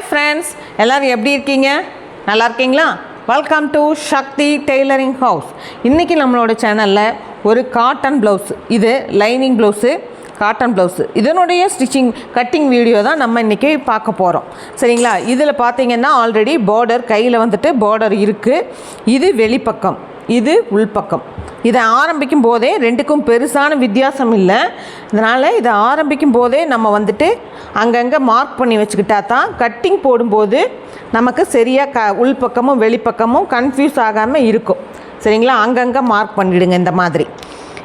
Hi friends எல்லோரும் எப்படி இருக்கீங்க? நல்லா இருக்கீங்களா? Welcome to Shakti tailoring house இன்றைக்கி நம்மளோட சேனலில் ஒரு காட்டன் ப்ளவுஸ் இது லைனிங் ப்ளவுஸு காட்டன் ப்ளவுஸு இதனுடைய ஸ்டிச்சிங் கட்டிங் வீடியோ தான் நம்ம இன்றைக்கி பார்க்க போகிறோம் சரிங்களா? இதில் பார்த்தீங்கன்னா ஆல்ரெடி பார்டர் கையில் வந்துட்டு பார்டர் இருக்குது இது வெளிப்பக்கம். இது உள்பக்கம். இதை ஆரம்பிக்கும் போதே ரெண்டுக்கும் பெருசான வித்தியாசம் இல்லை. அதனால் இதை ஆரம்பிக்கும் போதே நம்ம வந்துட்டு அங்கங்கே மார்க் பண்ணி வச்சுக்கிட்டா தான் கட்டிங் போடும்போது நமக்கு சரியாக க உள்பக்கமும் வெளிப்பக்கமும் கன்ஃபியூஸ் ஆகாமல் இருக்கும். சரிங்களா? அங்கங்கே மார்க் பண்ணிவிடுங்க இந்த மாதிரி.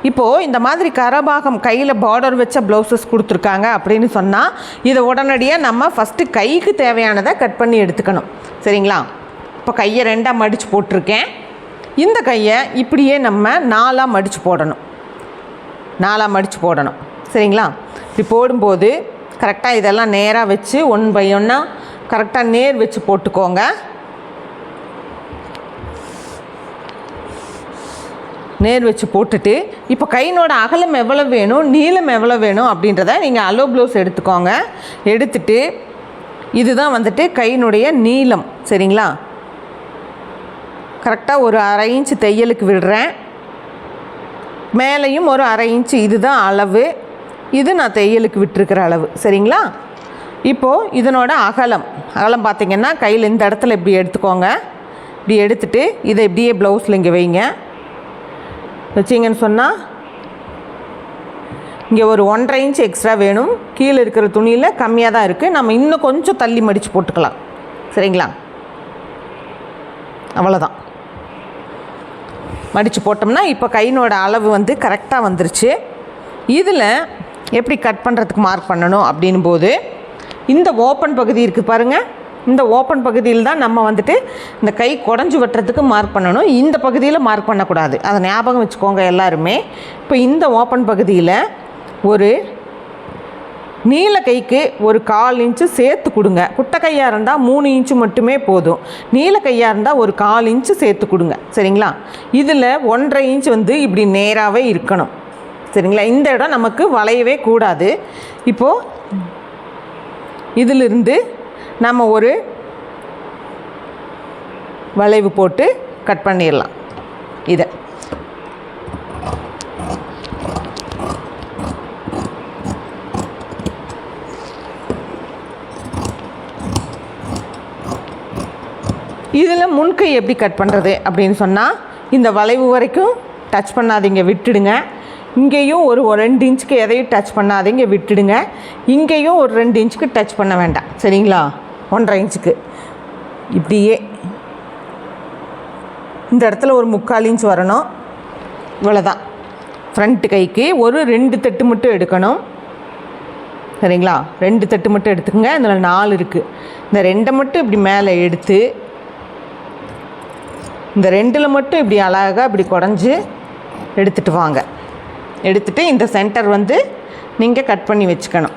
இப்போது இந்த மாதிரி கரபாகம் கையில் பார்டர் வச்ச ப்ளவுசஸ் கொடுத்துருக்காங்க அப்படின்னு சொன்னால் இதை உடனடியாக நம்ம ஃபஸ்ட்டு கைக்கு தேவையானதை கட் பண்ணி எடுத்துக்கணும். சரிங்களா? இப்போ கையை ரெண்டாக மடித்து போட்டிருக்கேன். இந்த கையை இப்படியே நம்ம நாலாக மடித்து போடணும். நாலாக மடித்து போடணும். சரிங்களா? இப்படி போடும்போது கரெக்டாக இதெல்லாம் நேராக வச்சு ஒன் பை ஒன்னாக கரெக்டாக நேர் வச்சு போட்டுக்கோங்க. நேர் வச்சு போட்டுட்டு இப்போ கையினோட அகலம் எவ்வளோ வேணும் நீளம் எவ்வளோ வேணும் அப்படின்றத நீங்கள் அலோ ப்ளவுஸ் எடுத்துக்கோங்க. எடுத்துட்டு இதுதான் வந்துட்டு கையினுடைய நீளம். சரிங்களா? கரெக்டாக ஒரு அரை இன்ச்சு தையலுக்கு விடுறேன். மேலேயும் ஒரு அரை இன்ச்சு இதுதான் அளவு. இது நான் தையலுக்கு விட்டுருக்கிற அளவு. சரிங்களா? இப்போது இதனோட அகலம். அகலம் பார்த்திங்கன்னா கையில் இந்த இடத்துல இப்படி எடுத்துக்கோங்க. இப்படி எடுத்துட்டு இதை இப்படியே ப்ளவுஸில் இங்கே வைங்க. வச்சிங்கன்னு சொன்னால் இங்கே ஒரு ஒன்றரை இன்ச் எக்ஸ்ட்ரா வேணும். கீழே இருக்கிற துணியில் கம்மியாக தான் இருக்குது நம்ம இன்னும் கொஞ்சம் தள்ளி மடித்து போட்டுக்கலாம். சரிங்களா? அவ்வளோதான் மடித்து போட்டோம்னா இப்போ கையினோட அளவு வந்து கரெக்டாக வந்துருச்சு. இதில் எப்படி கட் பண்ணுறதுக்கு மார்க் பண்ணணும் அப்படின்னும் போது இந்த ஓப்பன் பகுதி இருக்குது பாருங்கள் இந்த ஓப்பன் பகுதியில் தான் நம்ம வந்துட்டு இந்த கை குடஞ்சி வெட்டுறதுக்கு மார்க் பண்ணணும். இந்த பகுதியில் மார்க் பண்ணக்கூடாது. அதை ஞாபகம் வச்சுக்கோங்க எல்லாருமே. இப்போ இந்த ஓப்பன் பகுதியில் ஒரு நீல கைக்கு ஒரு கால் இன்ச்சு சேர்த்து கொடுங்க. குட்டை கையாக இருந்தால் மூணு இன்ச்சு மட்டுமே போதும். நீல கையாக இருந்தால் ஒரு கால் இன்ச்சு சேர்த்து கொடுங்க. சரிங்களா? இதில் ஒன்றரை இன்ச் வந்து இப்படி நேராகவே இருக்கணும். சரிங்களா? இந்த இடம் நமக்கு வளையவே கூடாது. இப்போது இதிலிருந்து நம்ம ஒரு வளைவு போட்டு கட் பண்ணிடலாம் இதை இதில் முன்கை எப்படி கட் பண்ணுறது அப்படின்னு சொன்னால் இந்த வளைவு வரைக்கும் டச் பண்ணாதீங்க விட்டுடுங்க. இங்கேயும் ஒரு ரெண்டு இன்ச்சுக்கு எதையும் டச் பண்ணாதீங்க விட்டுடுங்க. இங்கேயும் ஒரு ரெண்டு இன்ச்சுக்கு டச் பண்ண வேண்டாம். சரிங்களா? ஒன்றரை இன்ச்சுக்கு. இப்படியே. இந்த இடத்துல ஒரு முக்கால் இன்ச் வரணும். இவ்வளோதான் ஃப்ரண்ட் கைக்கு ஒரு ரெண்டு தட்டு மட்டும் எடுக்கணும். சரிங்களா? ரெண்டு தட்டு மட்டும் எடுத்துக்கோங்க. அதில் நாலு இருக்குது இந்த ரெண்டை மட்டும் இப்படி மேலே எடுத்து இந்த ரெண்டில் மட்டும் இப்படி அழகாக இப்படி குடஞ்சி எடுத்துகிட்டு வாங்க. எடுத்துகிட்டு இந்த சென்டர் வந்து நீங்கள் கட் பண்ணி வச்சுக்கணும்.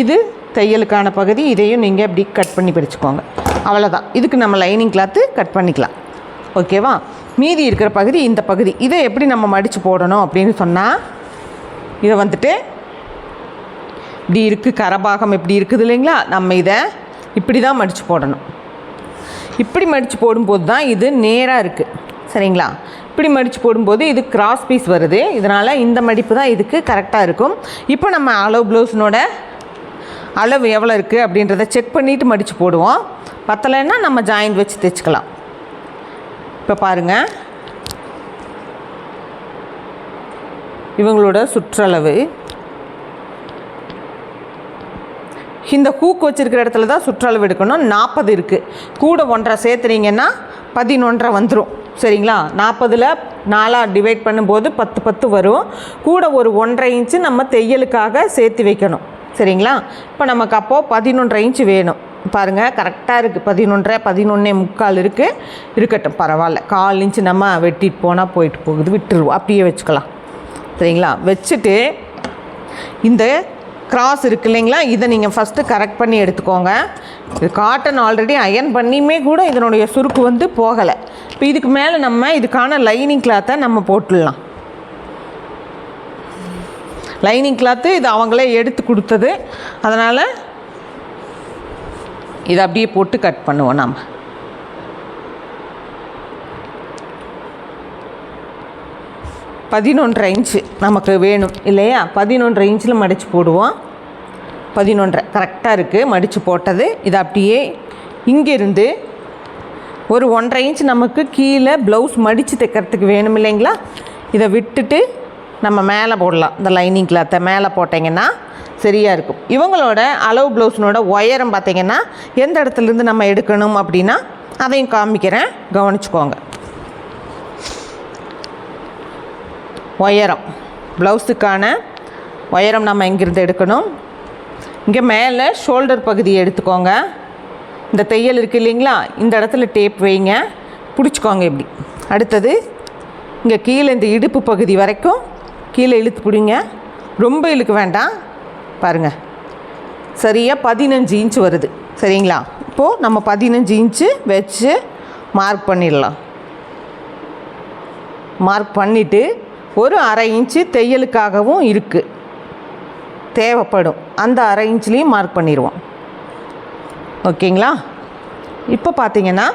இது தையலுக்கான பகுதி இதையும் நீங்கள் இப்படி கட் பண்ணி பிடிச்சிக்கோங்க. அவ்வளோதான் இதுக்கு நம்ம லைனிங் கிளாத்து கட் பண்ணிக்கலாம். ஓகேவா மீதி இருக்கிற பகுதி இந்த பகுதி. இதை எப்படி நம்ம மடித்து போடணும் அப்படின்னு சொன்னால் இதை வந்துட்டு இப்படி இருக்குது கரபாகம் இப்படி இருக்குது இல்லைங்களா? நம்ம இதை இப்படி தான் மடித்து போடணும். இப்படி மடித்து போடும்போது தான் இது நேராக இருக்குது சரிங்களா? இப்படி மடித்து போடும்போது இது கிராஸ் பீஸ் வருது. இதனால் இந்த மடிப்பு தான் இதுக்கு கரெக்டாக இருக்கும். இப்போ நம்ம அளவு ப்ளவுஸினோட அளவு எவ்வளோ இருக்குது அப்படின்றத செக் பண்ணிவிட்டு மடித்து போடுவோம். பத்தலைன்னா நம்ம ஜாயிண்ட் வச்சு தைச்சிக்கலாம். இப்போ பாருங்கள் இவங்களோட சுற்றளவு. இந்த ஹூக் வச்சுருக்கிற இடத்துல தான் சுற்றளவு எடுக்கணும். நாற்பது இருக்குது கூட ஒன்றரை சேர்த்துறீங்கன்னா பதினொன்றரை வந்துடும் சரிங்களா? நாற்பதில் நாலாக டிவைட் பண்ணும்போது பத்து பத்து வரும். கூட ஒரு ஒன்றரை இன்ச்சு நம்ம தையலுக்காக சேர்த்து வைக்கணும். சரிங்களா? இப்போ நமக்கு அப்போது பதினொன்றரை இன்ச்சு வேணும். பாருங்கள் கரெக்டாக இருக்குது பதினொன்றரை பதினொன்னே முக்கால் இருக்குது இருக்கட்டும் பரவாயில்ல. கால் இன்ச்சு நம்ம வெட்டிட்டு போனால் போயிட்டு போகுது. விட்டுருவோம். அப்படியே வச்சுக்கலாம். சரிங்களா? வச்சுட்டு இந்த கிராஸ் இருக்கு இல்லைங்களா? இதை நீங்கள் ஃபஸ்ட்டு கரெக்ட் பண்ணி எடுத்துக்கோங்க. இது காட்டன் ஆல்ரெடி அயன் பண்ணியுமே கூட இதனுடைய சுருக்கு வந்து போகலை. இப்போ இதுக்கு மேலே நம்ம இதுக்கான லைனிங் கிளாத்தை நம்ம போட்டுடலாம். லைனிங் கிளாத்து இது அவங்களே எடுத்து கொடுத்தது. அதனால் இதை அப்படியே போட்டு கட் பண்ணுவோம் நாம். பதினொன்றரை இன்ச்சு நமக்கு வேணும். இல்லையா? பதினொன்றரை இன்ச்சில் மடித்து போடுவோம். பதினொன்றரை. கரெக்டாக இருக்குது மடித்து போட்டது. இது அப்படியே இங்கேருந்து ஒரு ஒன்றரை இன்ச் நமக்கு கீழே ப்ளவுஸ் மடித்து தைக்கிறதுக்கு வேணும் இல்லைங்களா? இதை விட்டுட்டு நம்ம மேலே போடலாம். இந்த லைனிங் கிளாத்தை மேலே போட்டிங்கன்னா சரியாக இருக்கும். இவங்களோட அளவு ப்ளவுஸினோட உயரம் பார்த்திங்கன்னா எந்த இடத்துலேருந்து நம்ம எடுக்கணும் அப்படின்னா அதையும் காமிக்கிறேன். கவனிச்சுக்கோங்க. உயரம். ப்ளவுஸுக்கான உயரம் நம்ம இங்கேருந்து எடுக்கணும். இங்கே மேலே ஷோல்டர் பகுதியை எடுத்துக்கோங்க. இந்த தையல் இருக்குது இல்லைங்களா? இந்த இடத்துல டேப் வைங்க. பிடிச்சிக்கோங்க இப்படி. அடுத்தது இங்கே கீழே இந்த இடுப்பு பகுதி வரைக்கும் கீழே இழுத்து பிடிங்க. ரொம்ப இழுக்க வேண்டாம். பாருங்கள் சரியாக பதினஞ்சு இன்ச் வருது. சரிங்களா? இப்போது நம்ம பதினஞ்சு இன்ச்சு வச்சு மார்க் பண்ணிடலாம். மார்க் பண்ணிவிட்டு ஒரு அரை இன்ச்சு தையலுக்காகவும் இருக்குது தேவைப்படும். அந்த அரை இன்ச்லேயும் மார்க் பண்ணிடுவோம் ஓகேங்களா? இப்போ பார்த்தீங்கன்னா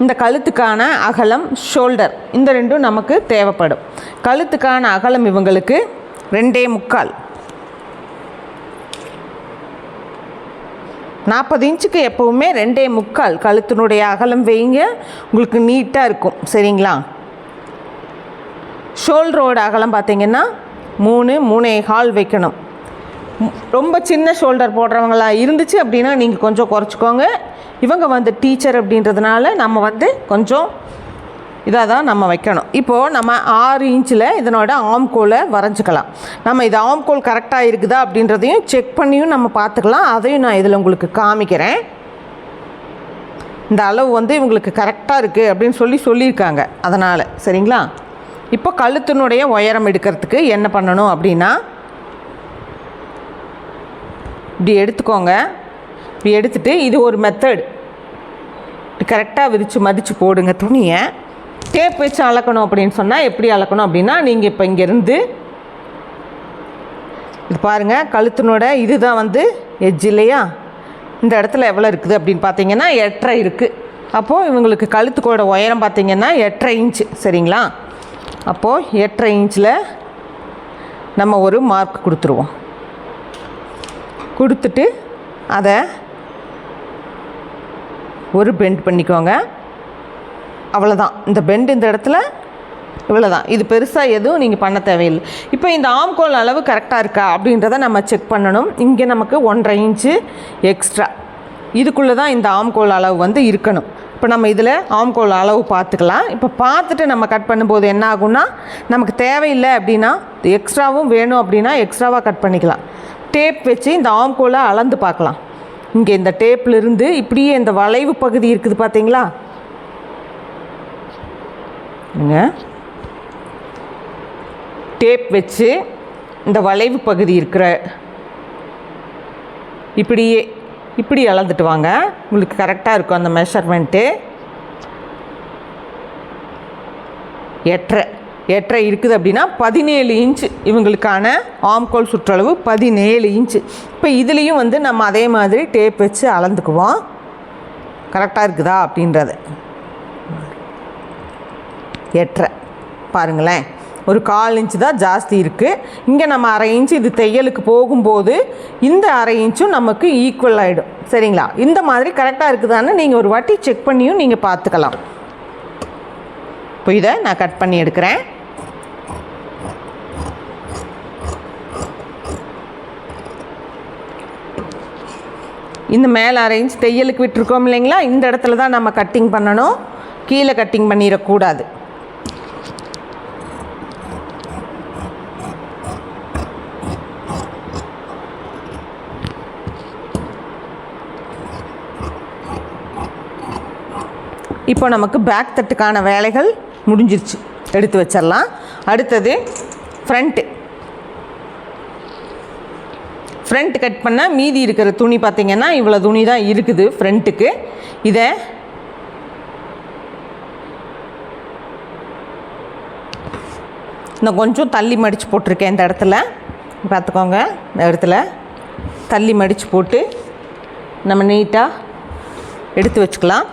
இந்த கழுத்துக்கான அகலம் ஷோல்டர் இந்த ரெண்டும் நமக்கு தேவைப்படும். கழுத்துக்கான அகலம் இவங்களுக்கு ரெண்டே முக்கால். நாற்பது இன்ச்சுக்கு எப்போவுமே ரெண்டே முக்கால். கழுத்தினுடைய அகலம் வைங்க உங்களுக்கு நீட்டாக இருக்கும். சரிங்களா? ஷோல்டரோட அகலம் பார்த்தீங்கன்னா மூணு மூணே கால் வைக்கணும். ரொம்ப சின்ன ஷோல்டர் போடுறவங்களா இருந்துச்சு அப்படின்னா நீங்கள் கொஞ்சம் குறைச்சிக்கோங்க. இவங்க வந்து டீச்சர் அப்படின்றதுனால நம்ம வந்து கொஞ்சம் இதாக தான் நம்ம வைக்கணும். இப்போது நம்ம ஆறு இன்ச்சில் இதனோட ஆம்கோலை வரைஞ்சிக்கலாம். நம்ம இது ஆம்கோல் கரெக்டாக இருக்குதா அப்படின்றதையும் செக் பண்ணியும் நம்ம பார்த்துக்கலாம். அதையும் நான் இதில் உங்களுக்கு காமிக்கிறேன். இந்த அளவு வந்து இவங்களுக்கு கரெக்டாக இருக்குது அப்படின்னு சொல்லி சொல்லியிருக்காங்க. அதனால் சரிங்களா? இப்போ கழுத்தினுடைய உயரம் எடுக்கிறதுக்கு என்ன பண்ணணும் அப்படின்னா இப்படி எடுத்துக்கோங்க. இப்படி எடுத்துகிட்டு இது ஒரு மெத்தட் கரெக்டாக விரித்து மதித்து போடுங்க துணியை. டேப் வச்சு அளக்கணும் அப்படின்னு சொன்னால் எப்படி அளக்கணும் அப்படின்னா நீங்கள் இப்போ இங்கேருந்து இது பாருங்கள் கழுத்தினோட இதுதான் வந்து எட்ஜ் இல்லையா? இந்த இடத்துல எவ்வளோ இருக்குது அப்படின்னு பார்த்தீங்கன்னா எட்டரை இருக்குது அப்போது இவங்களுக்கு கழுத்துக்கோட உயரம் பார்த்தீங்கன்னா எட்டரை இன்ச்சு சரிங்களா? அப்போது எட்டரை இன்ச்சில் நம்ம ஒரு மார்க் கொடுத்துருவோம். கொடுத்துட்டு அதை ஒரு பெண்ட் பண்ணிக்கோங்க. அவ்வளோதான் இந்த பெண்ட் இந்த இடத்துல இவ்வளோதான் இது பெருசாக எதுவும் நீங்கள் பண்ண தேவையில்லை. இப்போ இந்த ஆம்கோல் அளவு கரெக்டாக இருக்கா அப்படின்றத நம்ம செக் பண்ணணும். இங்கே நமக்கு ஒன்றரை இன்ச்சு எக்ஸ்ட்ரா இதுக்குள்ளே தான் இந்த ஆம்கோல் அளவு வந்து இருக்கணும். இப்போ நம்ம இதில் ஆம்கோல் அளவு பார்த்துக்கலாம். இப்போ பார்த்துட்டு நம்ம கட் பண்ணும்போது என்ன ஆகும்னா நமக்கு தேவையில்லை அப்படின்னா எக்ஸ்ட்ராவும் வேணும் அப்படின்னா எக்ஸ்ட்ராவாக கட் பண்ணிக்கலாம். டேப் வச்சு இந்த ஆம்கோலை அளந்து பார்க்கலாம். இங்கே இந்த டேப்லேருந்து இப்படியே இந்த வளைவு பகுதி இருக்குது பார்த்தீங்களா டேப் வச்சு இந்த வளைவு பகுதி இருக்கிற இப்படியே இப்படி அளந்துட்டு வாங்க. உங்களுக்கு கரெக்டாக இருக்கும் அந்த மெஷர்மெண்ட்டு எட்டரை. எட்டரை இருக்குது அப்படின்னா பதினேழு இன்ச்சு இவங்களுக்கான ஆம்கோல் சுற்றளவு பதினேழு இன்ச்சு இப்போ இதுலேயும் வந்து நம்ம அதே மாதிரி டேப் வச்சு அளந்துக்குவோம். கரெக்டாக இருக்குதா அப்படின்றது. எட்டரை. பாருங்களேன். ஒரு கால் இன்ச்சு தான் ஜாஸ்தி இருக்குது இங்கே நம்ம அரை இன்ச்சு இது தையலுக்கு போகும்போது இந்த அரை இன்ச்சும் நமக்கு ஈக்குவல் ஆகிடும் சரிங்களா? இந்த மாதிரி கரெக்டாக இருக்குதான்னு நீங்கள் ஒரு வாட்டி செக் பண்ணியும் நீங்கள் பார்த்துக்கலாம். இப்போ இதை நான் கட் பண்ணி எடுக்கிறேன். இந்த மேலே அரை தையலுக்கு விட்டுருக்கோம் இல்லைங்களா? இந்த இடத்துல தான் நம்ம கட்டிங் பண்ணணும். கீழே கட்டிங் பண்ணிடக்கூடாது. இப்போ நமக்கு பேக் தட்டுக்கான வேலைகள் முடிஞ்சிருச்சு. எடுத்து வச்சிடலாம் அடுத்தது ஃப்ரண்ட்டு ஃப்ரண்ட் கட் பண்ண மீதி இருக்கிற துணி பார்த்திங்கன்னா இவ்வளோ துணி தான் இருக்குது ஃப்ரண்ட்டுக்கு இதை நான் கொஞ்சம் தள்ளி மடித்து போட்டிருக்கேன் இந்த இடத்துல. பார்த்துக்கோங்க இந்த இடத்துல தள்ளி மடித்து போட்டு நம்ம நீட்டாக எடுத்து வச்சுக்கலாம்.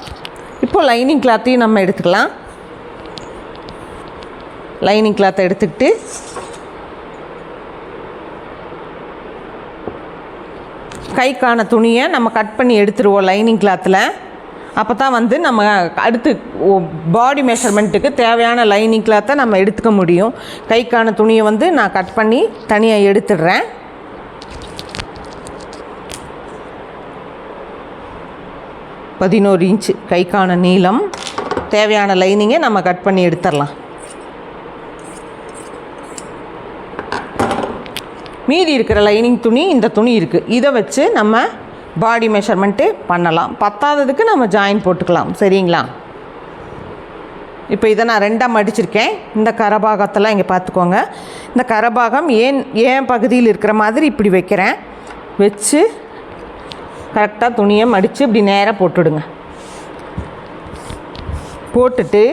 இப்போ லைனிங் கிளாத்தையும் நம்ம எடுத்துக்கலாம். லைனிங் கிளாத்தை எடுத்துக்கிட்டு. கைக்கான துணியை நம்ம கட் பண்ணி எடுத்துருவோம் லைனிங் கிளாத்தில். அப்போ தான் வந்து நம்ம அடுத்து பாடி மெஷர்மெண்ட்டுக்கு தேவையான லைனிங் கிளாத்தை நம்ம எடுத்துக்க முடியும். கைக்கான துணியை வந்து நான் கட் பண்ணி தனியாக எடுத்துடுறேன். பதினோரு இன்ச்சு கைக்கான நீளம். தேவையான லைனிங்கை நம்ம கட் பண்ணி எடுத்துடலாம். மீதி இருக்கிற லைனிங் துணி இந்த துணி இருக்குது இதை வச்சு நம்ம பாடி மெஷர்மெண்ட்டு பண்ணலாம். பத்தாததுக்கு நம்ம ஜாயின் போட்டுக்கலாம். சரிங்களா? இப்போ இதை நான் ரெண்டாக மடிச்சிருக்கேன். இந்த கரபாகத்தெல்லாம் இங்கே பார்த்துக்கோங்க இந்த கரபாகம் ஏன் ஏன் பகுதியில் இருக்கிற மாதிரி இப்படி வைக்கிறேன். வச்சு கரெக்டாக துணியை மடித்து இப்படி நேராக போட்டுடுங்க. போட்டுட்டு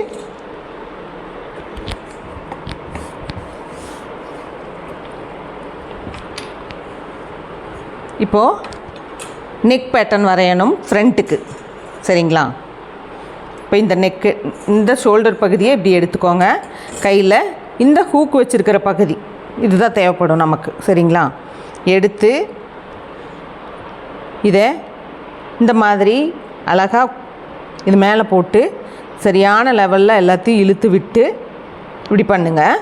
இப்போது நெக் பேட்டர்ன் வரையணும் ஃப்ரண்ட்டுக்கு சரிங்களா? இப்போ இந்த நெக்கு இந்த ஷோல்டர் பகுதியை இப்படி எடுத்துக்கோங்க. கையில் இந்த ஹூக் வச்சுருக்கிற பகுதி. இதுதான் தேவைப்படும் நமக்கு. சரிங்களா? எடுத்து இதை இந்த மாதிரி அழகாக இது மேலே போட்டு சரியான லெவலில் எல்லாத்தையும் இழுத்து விட்டு இப்படி பண்ணுங்கள்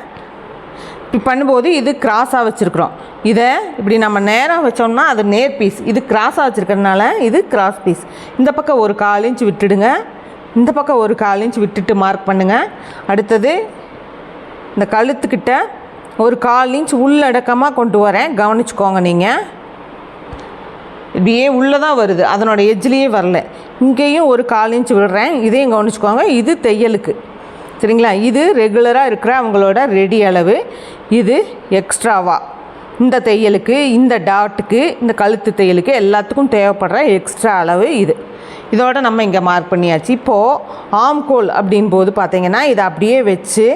இப்படி பண்ணும்போது இது கிராஸாக வச்சுருக்குறோம். இதை இப்படி நம்ம நேராக வச்சோம்னா அது நேர் பீஸ் இது கிராஸாக வச்சுருக்கறதுனால இது கிராஸ் பீஸ் இந்த பக்கம் ஒரு கால் இன்ச் விட்டுடுங்க. இந்த பக்கம் ஒரு கால் இன்ச் விட்டுட்டு மார்க் பண்ணுங்கள் அடுத்தது இந்த கழுத்துக்கிட்ட ஒரு கால் இன்ச் உள்ளடக்கமாக கொண்டு வரேன். கவனிச்சுக்கோங்க நீங்கள் இப்படியே உள்ளே தான் வருது. அதனோட எஜ்லேயே வரல. இங்கேயும் ஒரு கால் இன்ச் விடுறேன். இதையும் கவனிச்சுக்கோங்க. இது தையலுக்கு. சரிங்களா? இது ரெகுலராக இருக்கிற அவங்களோட ரெடி அளவு. இது எக்ஸ்ட்ராவா இந்த தையலுக்கு இந்த டாட்டுக்கு இந்த கழுத்து தையலுக்கு எல்லாத்துக்கும் தேவைப்படுற எக்ஸ்ட்ரா அளவு இது. இதோட நம்ம இங்கே மார்க் பண்ணியாச்சு. இப்போது ஆம்கோல் அப்படின் போது பார்த்தீங்கன்னா இதை அப்படியே வச்சு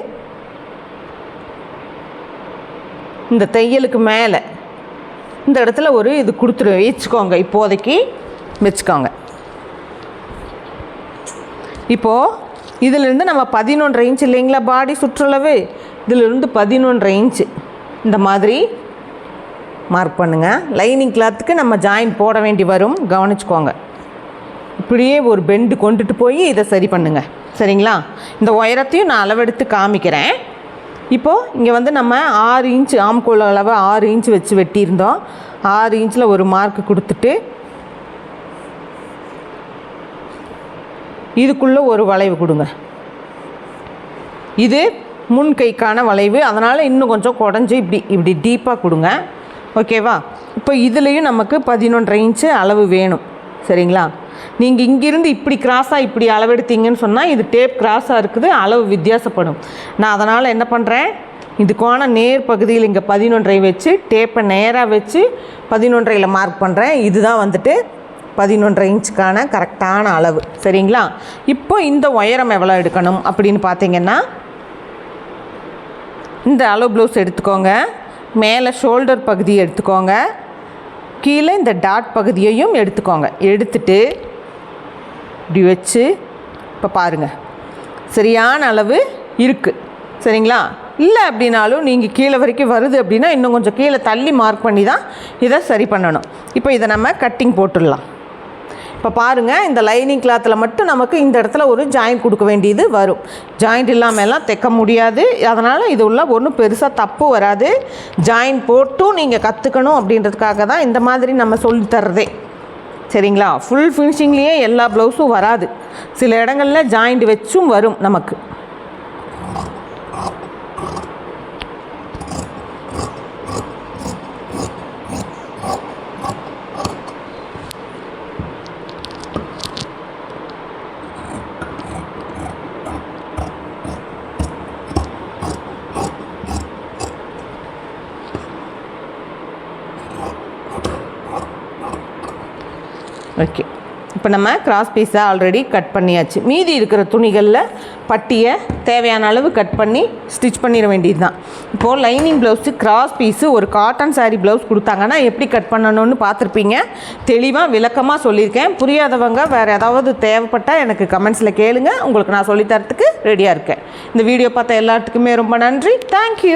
இந்த தையலுக்கு மேலே இந்த இடத்துல ஒரு இது கொடுத்துரு. வச்சுக்கோங்க இப்போதைக்கு வச்சுக்கோங்க. இப்போது இதிலிருந்து நம்ம பதினொன்றரை இன்ச் இல்லைங்களா பாடி சுற்றளவு? இதிலிருந்து பதினொன்றரை இன்ச்சு இந்த மாதிரி மார்க் பண்ணுங்கள் லைனிங் கிளாத்துக்கு நம்ம ஜாயின் போட வேண்டி வரும். கவனிச்சுக்கோங்க. இப்படியே ஒரு பெண்டு கொண்டுட்டு போய் இதை சரி பண்ணுங்கள் சரிங்களா? இந்த உயரத்தையும் நான் அளவெடுத்து காமிக்கிறேன். இப்போது இங்கே வந்து நம்ம ஆறு இன்ச் ஆம்கோல் அளவு ஆறு இன்ச் வச்சு வெட்டியிருந்தோம். ஆறு இன்ச்சில் ஒரு மார்க் கொடுத்துட்டு இதுக்குள்ளே ஒரு வளைவு கொடுங்க. இது முன் கைக்கான வளைவு. அதனால் இன்னும் கொஞ்சம் குடஞ்சி இப்படி இப்படி டீப்பாக கொடுங்க. ஓகேவா இப்போ இதுலேயும் நமக்கு பதினொன்றரை இன்ச்சு அளவு வேணும். சரிங்களா? நீங்கள் இங்கிருந்து இப்படி கிராஸாக இப்படி அளவெடுத்தீங்கன்னு சொன்னால் இது டேப் கிராஸாக இருக்குது அளவு வித்தியாசப்படும். நான் அதனால் என்ன பண்ணுறேன் இதுக்கான நேர் பகுதியில் இங்கே பதினொன்றை வச்சு டேப்பை நேராக வச்சு பதினொன்றையில் மார்க் பண்ணுறேன் இதுதான் வந்துட்டு பதினொன்றரை இன்ச்சுக்கான கரெக்டான அளவு. சரிங்களா? இப்போ இந்த உயரம் எவ்வளோ எடுக்கணும் அப்படின்னு பார்த்தீங்கன்னா இந்த அளவு ப்ளவுஸ் எடுத்துக்கோங்க. மேலே ஷோல்டர் பகுதி எடுத்துக்கோங்க. கீழே இந்த டாட் பகுதியையும் எடுத்துக்கோங்க. எடுத்துட்டு இப்படி வச்சு இப்போ பாருங்கள் சரியான அளவு இருக்குது சரிங்களா? இல்லை அப்படின்னாலும் நீங்கள் கீழே வரைக்கும் வருது அப்படின்னா இன்னும் கொஞ்சம் கீழே தள்ளி மார்க் பண்ணி தான் இதை சரி பண்ணணும். இப்போ இதை நம்ம கட்டிங் போட்டுடலாம். இப்போ பாருங்கள் இந்த லைனிங் கிளாத்தில் மட்டும் நமக்கு இந்த இடத்துல ஒரு ஜாயிண்ட் கொடுக்க வேண்டியது வரும். ஜாயிண்ட் இல்லாமலாம் தைக்க முடியாது. அதனால் இது உள்ள ஒன்றும் பெருசாக தப்பு வராது. ஜாயிண்ட் போட்டும் நீங்கள் கற்றுக்கணும் அப்படின்றதுக்காக தான் இந்த மாதிரி நம்ம சொல்லி தர்றதே. சரிங்களா? ஃபுல் ஃபினிஷிங்லேயே எல்லா ப்ளவுஸும் வராது. சில இடங்களில் ஜாயிண்ட் வச்சும் வரும் நமக்கு. ஓகே இப்போ நம்ம கிராஸ் பீஸை ஆல்ரெடி கட் பண்ணியாச்சு. மீதி இருக்கிற துணிகளில் பட்டியை தேவையான அளவு கட் பண்ணி ஸ்டிச் பண்ணிட வேண்டியது தான் இப்போது லைனிங் ப்ளவுஸு கிராஸ் பீஸு ஒரு காட்டன் சாரீ ப்ளவுஸ் கொடுத்தாங்கன்னா எப்படி கட் பண்ணணும்னு பார்த்துருப்பீங்க. தெளிவாக விளக்கமாக சொல்லியிருக்கேன். புரியாதவங்க வேறு ஏதாவது தேவைப்பட்டால் எனக்கு கமெண்ட்ஸில் கேளுங்க. உங்களுக்கு நான் சொல்லித்தரத்துக்கு ரெடியாக இருக்கேன். இந்த வீடியோ பார்த்த எல்லாத்துக்குமே ரொம்ப நன்றி. தேங்க்யூ